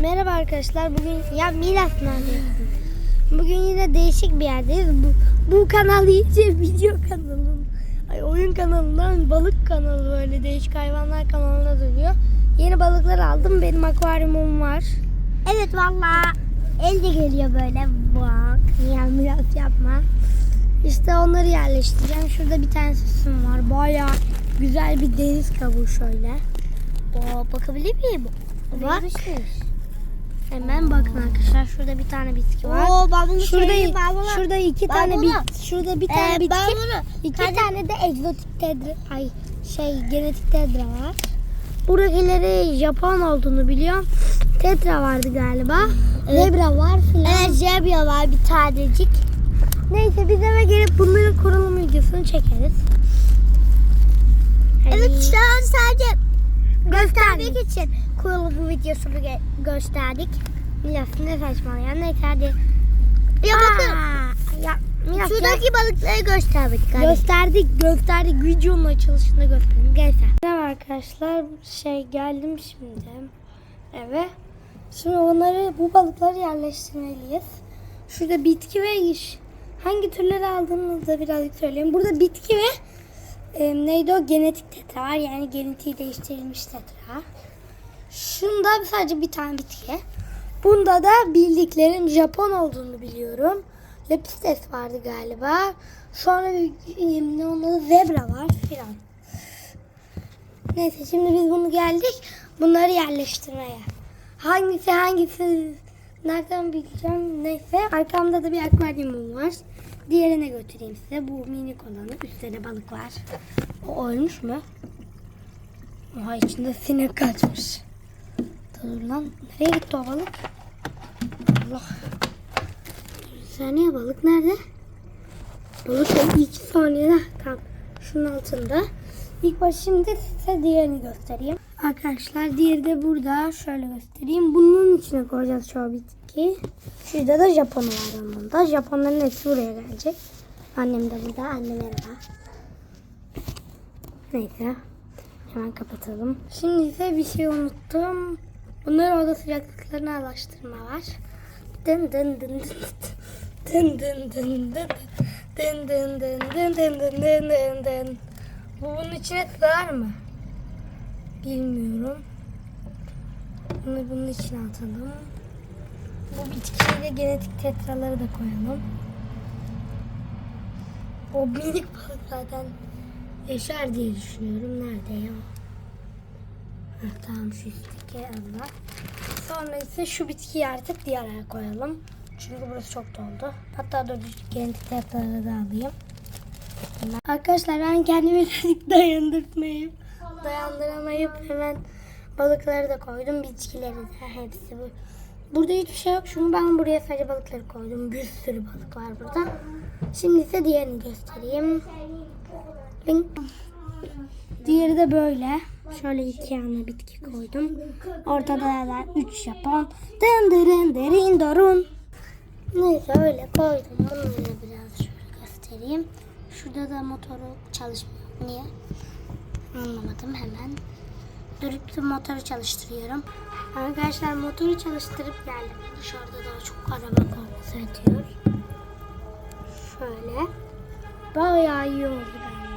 Merhaba arkadaşlar. Bugün ya Milas neredesin? Bugün yine değişik bir yerdeyiz. Bu, bu kanal iyice video kanalın. Ay oyun kanalından balık kanalı böyle değişik hayvanlar kanalına dönüyor. Yeni balıklar aldım. Benim akvaryumum var. Evet valla el de geliyor böyle bak. Ya Milas yapma. İşte onları yerleştireceğim. Şurada bir tane süsüm var. Baya güzel bir deniz kabuğu şöyle. Oo, bakabilir miyim? Bak. Hemen bakın arkadaşlar. Şurada bir tane bitki var. Oo ben bunu Şurada, söyleyeyim, ben bunu. şurada iki ben tane bunu- bit, şurada bir tane Ee, bitki, ben bunu- iki Kadir- tane de egzotik tedra, ay şey genetik tedra var. Buradakileri Japon olduğunu biliyorum. Tetra vardı galiba. Evet. Zebra var filan. Evet zebra var bir tanecik. Neyse biz eve gelip bunların kurulum videosunu çekeriz. Hadi. Evet şu an sadece göstermek için kurulu videosunu ge- gösterdik. Milas ne saçmalayan neyse hadi. Ya bakın ya Milas şuradaki balıkları göstermedik. Hadi. Gösterdik, gösterdik. Videonun açılışında gösterdim. Neyse. Merhaba arkadaşlar. Şey geldim şimdi eve. Şimdi onları, bu balıkları yerleştirmeliyiz. Şurada bitki ve iş. Hangi türleri aldığımızı da birazcık söyleyeyim. Burada bitki ve e, neydi o? Genetik tetra var. Yani genetiği değiştirilmiş tetra. Şunda sadece bir tane bitki. Bunda da bildiklerim Japon olduğunu biliyorum. Lepistes vardı galiba. Sonra bir- ne onun zebra var filan. Neyse şimdi biz bunu geldik. Bunları yerleştirmeye. Hangisi hangisi nereden bileceğim neyse. Arkamda da bir akvaryumum var. Diğerine götüreyim size. Bu minik olanı. Üstte de balık var. O ölmüş mü? Oha içinde sinek kaçmış. Lan. Nereye gitti o balık? Allah. Saniye balık nerede? Balık da iki saniyede tam şunun altında. İlk baş şimdi size diğerini göstereyim. Arkadaşlar diğeri de burada. Şöyle göstereyim. Bunun içine koyacağız şu bitki. Şurada da Japonu var onun da. Japonların hepsi buraya gelecek. Annem de burada. Anne merhaba. Neyse. Hemen kapatalım. Şimdi ise bir şey unuttum. Bunların oda sıcaklıklarını araştırma var. Dın dın dın dın dın dın dın dın dın dın dın dın dın dın dın dın dın. Bu bunun içine sığar mı? Bilmiyorum. Bunu bunun içine atalım. Bu bitkiyle genetik tetraları da koyalım. O minik balık zaten yaşar diye düşünüyorum. Nerede ya? Tamam şu üstteki Allah. Sonra ise şu bitkiyi artık diğer aya koyalım. Çünkü burası çok doldu. Hatta dur genetik tetraları da alayım. Arkadaşlar ben kendimi birazcık dayandırmayıp dayandıramayıp hemen balıkları da koydum. Bitkileri de hepsi bu. Burada hiçbir şey yok. Şunu ben buraya sadece balıkları koydum. Bir sürü balık var burada. Şimdi ise diğerini göstereyim. Diğeri de böyle. Şöyle iki yana bitki koydum. Ortada da üç Japon. Dın dırın derin dorun. Neyse öyle koydum. Bunları biraz şöyle göstereyim. Şurada da motoru çalışmıyor. Niye? Anlamadım hemen. Durup da motoru çalıştırıyorum. Arkadaşlar motoru çalıştırıp geldim. Dışarıda daha çok araba korkusu ediyor. Şöyle. Bayağı iyi oldu bence.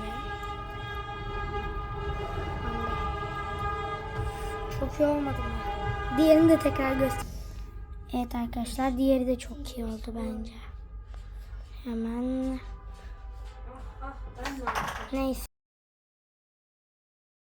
Çok iyi olmadı mı? Diğerini de tekrar göster. Evet arkadaşlar diğeri de çok iyi oldu bence. Hemen. Neyse.